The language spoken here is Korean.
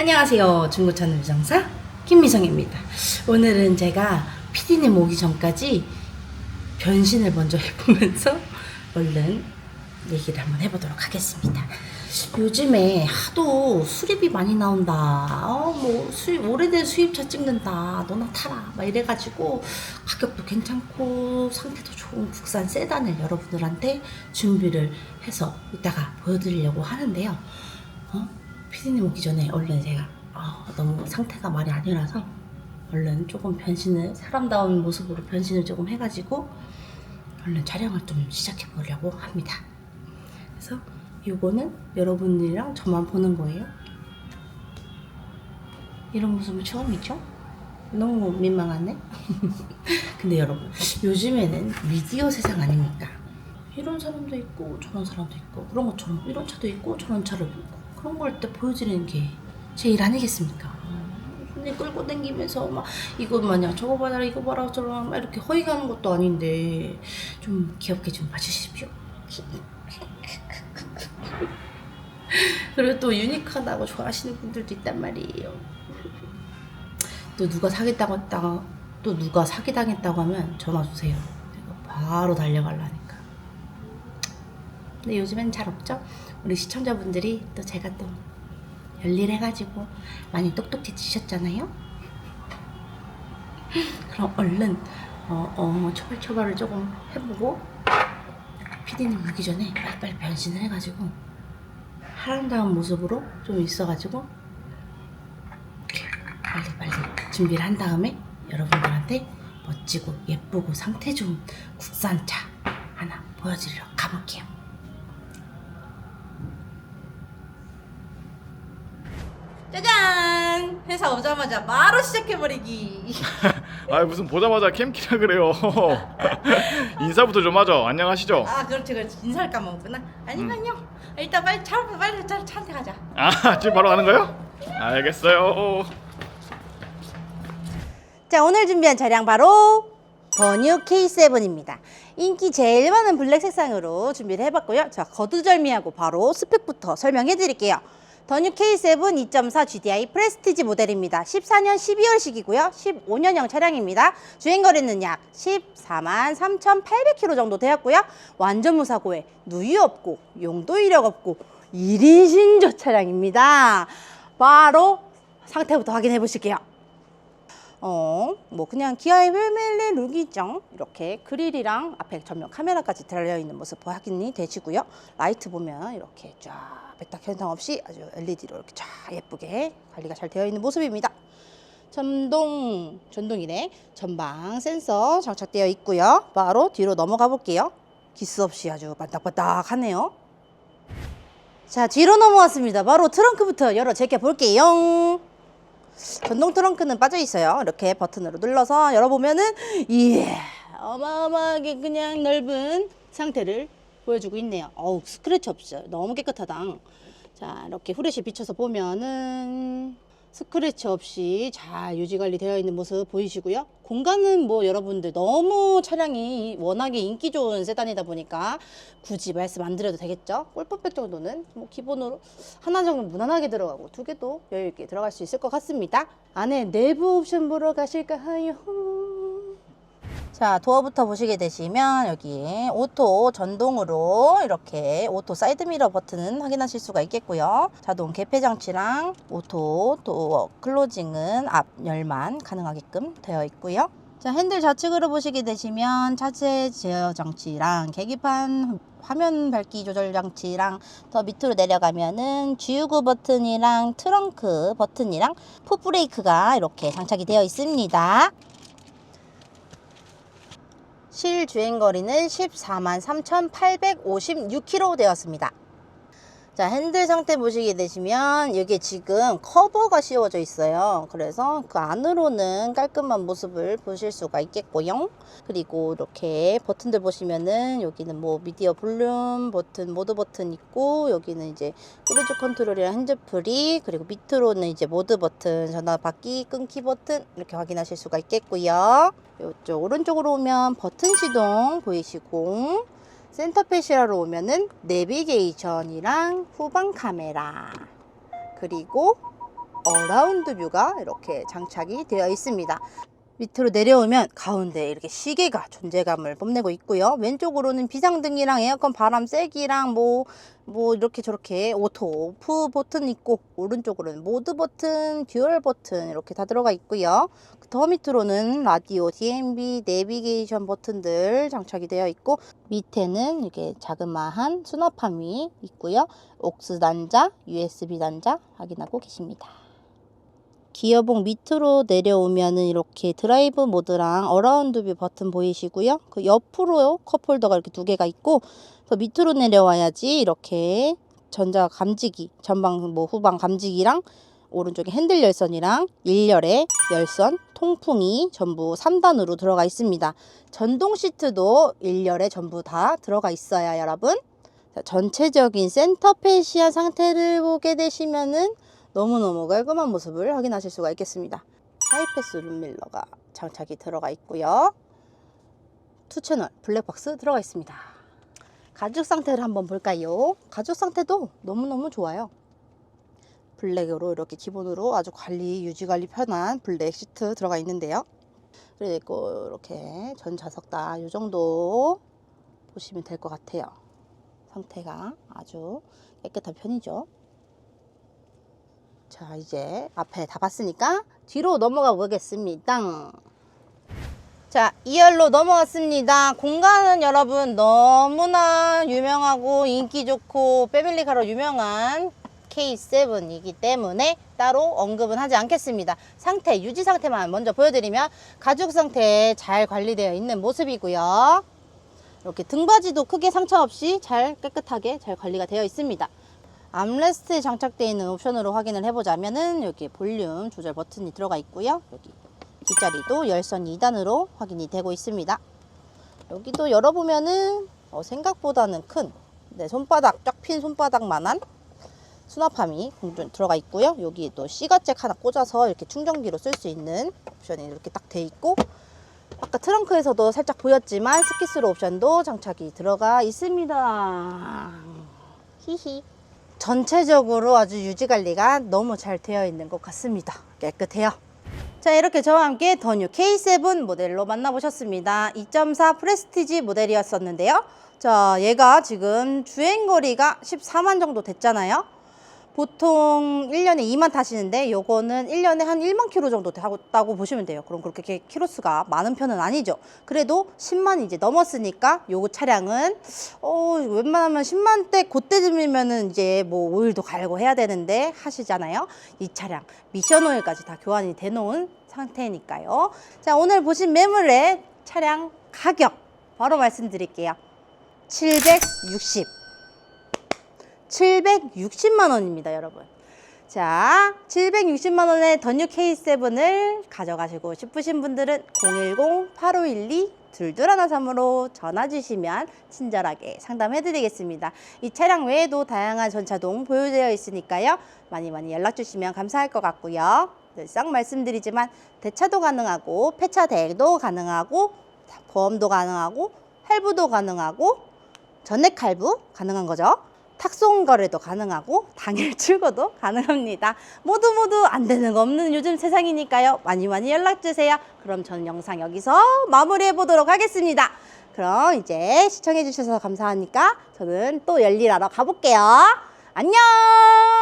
안녕하세요. 중고차는 유정사 김미성입니다. 오늘은 제가 피디님 오기 전까지 변신을 먼저 해보면서 얼른 얘기를 한번 해보도록 하겠습니다. 요즘에 하도 수리비 많이 나온다. 어, 뭐 수입 오래된 수입차 찍는다. 너나 타라. 막 이래가지고 가격도 괜찮고 상태도 좋은 국산 세단을 여러분들한테 준비를 해서 이따가 보여드리려고 하는데요. 어? 피디님 오기 전에 얼른 제가 아, 너무 상태가 많이 아니라서 얼른 조금 변신을 사람다운 모습으로 변신을 조금 해가지고 얼른 촬영을 좀 시작해 보려고 합니다. 그래서 요거는 여러분들이랑 저만 보는 거예요. 이런 모습은 처음이죠? 너무 민망하네. 근데 여러분 요즘에는 미디어 세상 아닙니까? 이런 사람도 있고 저런 사람도 있고 그런 것처럼 이런 차도 있고 저런 차를 있고 그런 걸때 보여드리는 게 제 일 아니겠습니까? 손님 끌고 다니면서 막 이거 마냥 저거 봐라 이거 봐라 저거 막 이렇게 허위 가는 것도 아닌데 좀 귀엽게 좀 봐주십시오. 그리고 또 유니크하다고 좋아하시는 분들도 있단 말이에요. 또 누가 사겠다고 했다가 또 누가 사기당했다고 하면 전화 주세요. 바로 달려갈라니까. 근데 요즘엔 잘 없죠? 우리 시청자분들이 또 제가 또 열일해가지고 많이 똑똑해지셨잖아요? 그럼 얼른 어, 어, 초발초발을 조금 해보고 피디님 오기 전에 빨리빨리 변신을 해가지고 아름다운 모습으로 좀 있어가지고 빨리빨리 준비를 한 다음에 여러분들한테 멋지고 예쁘고 상태 좋은 국산차 하나 보여드리러 가볼게요. 짜잔! 회사 오자마자 바로 시작해버리기. 아 무슨 보자마자 캠키라 그래요. 인사부터 좀 하죠. 안녕하시죠. 아 그렇지 그렇지 인사를 까먹었구나. 아니면요. 일단 빨리 차 빨리 차 차한테 가자. 아 지금 바로 가는 거요? 알겠어요. 자 오늘 준비한 차량 바로 더뉴 K7입니다. 인기 제일 많은 블랙 색상으로 준비를 해봤고요. 자 거두절미하고 바로 스펙부터 설명해 드릴게요. 더뉴 K7 2.4 GDI 프레스티지 모델입니다. 14년 12월식이고요. 15년형 차량입니다. 주행거리는 약 14만 3,800km 정도 되었고요. 완전 무사고에 누유 없고 용도 이력 없고 1인 신조 차량입니다. 바로 상태부터 확인해 보실게요. 어, 뭐 그냥 기아의 웰멜레 룩이죠. 이렇게 그릴이랑 앞에 전면 카메라까지 달려있는 모습 확인이 되시고요. 라이트 보면 이렇게 쫙 백탁 현상 없이 아주 LED로 이렇게 쫙 예쁘게 관리가 잘 되어 있는 모습입니다. 전동, 전동이네. 전방 센서 장착되어 있고요. 바로 뒤로 넘어가 볼게요. 기스 없이 아주 반딱반딱 하네요. 자, 뒤로 넘어왔습니다. 바로 트렁크부터 열어 제껴 볼게요. 전동 트렁크는 빠져 있어요. 이렇게 버튼으로 눌러서 열어보면은 이야 어마어마하게 그냥 넓은 상태를 보여주고 있네요. 어우 스크래치 없어요. 너무 깨끗하다. 자 이렇게 후레쉬 비춰서 보면은 스크래치 없이 잘 유지 관리 되어 있는 모습 보이시고요. 공간은 뭐 여러분들 너무 차량이 워낙에 인기 좋은 세단이다 보니까 굳이 말씀 안 드려도 되겠죠. 골프백 정도는 뭐 기본으로 하나 정도 무난하게 들어가고 두 개도 여유 있게 들어갈 수 있을 것 같습니다. 안에 내부 옵션 보러 가실까요? 자, 도어부터 보시게 되시면 여기에 오토 전동으로 이렇게 오토 사이드미러 버튼은 확인하실 수가 있겠고요. 자동 개폐 장치랑 오토 도어 클로징은 앞 열만 가능하게끔 되어 있고요. 자, 핸들 좌측으로 보시게 되시면 차체 제어 장치랑 계기판 화면 밝기 조절 장치랑 더 밑으로 내려가면은 G9 버튼이랑 트렁크 버튼이랑 풋브레이크가 이렇게 장착이 되어 있습니다. 실 주행 거리는 14만 3,856km 되었습니다. 자, 핸들 상태 보시게 되시면 여기에 지금 커버가 씌워져 있어요. 그래서 그 안으로는 깔끔한 모습을 보실 수가 있겠고요. 그리고 이렇게 버튼들 보시면은 여기는 뭐 미디어 볼륨 버튼, 모드 버튼 있고 여기는 이제 크루즈 컨트롤이랑 핸즈프리 그리고 밑으로는 이제 모드 버튼, 전화 받기, 끊기 버튼 이렇게 확인하실 수가 있겠고요. 이쪽 오른쪽으로 오면 버튼 시동 보이시고 센터페시아로 오면은 내비게이션이랑 후방 카메라 그리고 어라운드 뷰가 이렇게 장착이 되어 있습니다. 밑으로 내려오면 가운데 이렇게 시계가 존재감을 뽐내고 있고요. 왼쪽으로는 비상등이랑 에어컨 바람 세기랑 뭐, 뭐 이렇게 저렇게 오토 오프 버튼 있고 오른쪽으로는 모드 버튼, 듀얼 버튼 이렇게 다 들어가 있고요. 더 밑으로는 라디오, DMB, 내비게이션 버튼들 장착이 되어 있고 밑에는 이렇게 자그마한 수납함이 있고요. 옥스 단자, USB 단자 확인하고 계십니다. 기어봉 밑으로 내려오면은 이렇게 드라이브 모드랑 어라운드 뷰 버튼 보이시고요. 그 옆으로 컵홀더가 이렇게 두 개가 있고 더 밑으로 내려와야지 이렇게 전자 감지기, 전방 뭐 후방 감지기랑 오른쪽에 핸들 열선이랑 일렬의 열선, 통풍이 전부 3단으로 들어가 있습니다. 전동 시트도 일렬에 전부 다 들어가 있어요, 여러분. 자, 전체적인 센터 페시아 상태를 보게 되시면은 너무너무 깔끔한 모습을 확인하실 수가 있겠습니다. 하이패스 룸밀러가 장착이 들어가 있고요. 투 채널 블랙박스 들어가 있습니다. 가죽 상태를 한번 볼까요? 가죽 상태도 너무너무 좋아요. 블랙으로 이렇게 기본으로 아주 관리, 유지 관리 편한 블랙 시트 들어가 있는데요. 그리고 이렇게 전 좌석 다 이 정도 보시면 될 것 같아요. 상태가 아주 깨끗한 편이죠. 자, 이제 앞에 다 봤으니까 뒤로 넘어가 보겠습니다. 자, 2열로 넘어왔습니다. 공간은 여러분 너무나 유명하고 인기 좋고 패밀리카로 유명한 K7이기 때문에 따로 언급은 하지 않겠습니다. 상태, 유지 상태만 먼저 보여드리면 가죽 상태 잘 관리되어 있는 모습이고요. 이렇게 등받이도 크게 상처 없이 잘 깨끗하게 잘 관리가 되어 있습니다. 암레스트에 장착되어 있는 옵션으로 확인을 해보자면은 여기 볼륨 조절 버튼이 들어가 있고요. 여기 뒷자리도 열선 2단으로 확인이 되고 있습니다. 여기도 열어보면은 어, 생각보다는 큰 네, 손바닥 쫙 핀 손바닥만한 수납함이 공중 들어가 있고요. 여기 또 C가잭 하나 꽂아서 이렇게 충전기로 쓸 수 있는 옵션이 이렇게 딱 돼 있고 아까 트렁크에서도 살짝 보였지만 스키스로 옵션도 장착이 들어가 있습니다. 히히. 전체적으로 아주 유지 관리가 너무 잘 되어 있는 것 같습니다. 깨끗해요. 자, 이렇게 저와 함께 더 뉴 K7 모델로 만나보셨습니다. 2.4 프레스티지 모델이었었는데요. 자, 얘가 지금 주행거리가 14만 정도 됐잖아요. 보통 1년에 2만 타시는데 요거는 1년에 한 1만 킬로 정도 타고 보시면 돼요. 그럼 그렇게 키로수가 많은 편은 아니죠. 그래도 10만 이제 넘었으니까 요거 차량은 어, 웬만하면 10만 대 그때쯤이면은 이제 뭐 오일도 갈고 해야 되는데 하시잖아요. 이 차량 미션 오일까지 다 교환이 돼 놓은 상태니까요. 자, 오늘 보신 매물의 차량 가격 바로 말씀드릴게요. 760 760만 원입니다, 여러분. 자, 760만 원의 더뉴 K7을 가져가시고 싶으신 분들은 010-8512 둘둘하나삼으로 전화 주시면 친절하게 상담해 드리겠습니다. 이 차량 외에도 다양한 전차동 보유되어 있으니까요. 많이 많이 연락 주시면 감사할 것 같고요. 늘상 말씀드리지만 대차도 가능하고 폐차 대행도 가능하고 보험도 가능하고 할부도 가능하고 전액 할부 가능한 거죠. 탁송 거래도 가능하고 당일 출고도 가능합니다. 모두 모두 안 되는 거 없는 요즘 세상이니까요. 많이 많이 연락 주세요. 그럼 저는 영상 여기서 마무리해 보도록 하겠습니다. 그럼 이제 시청해 주셔서 감사하니까 저는 또 열일하러 가볼게요. 안녕!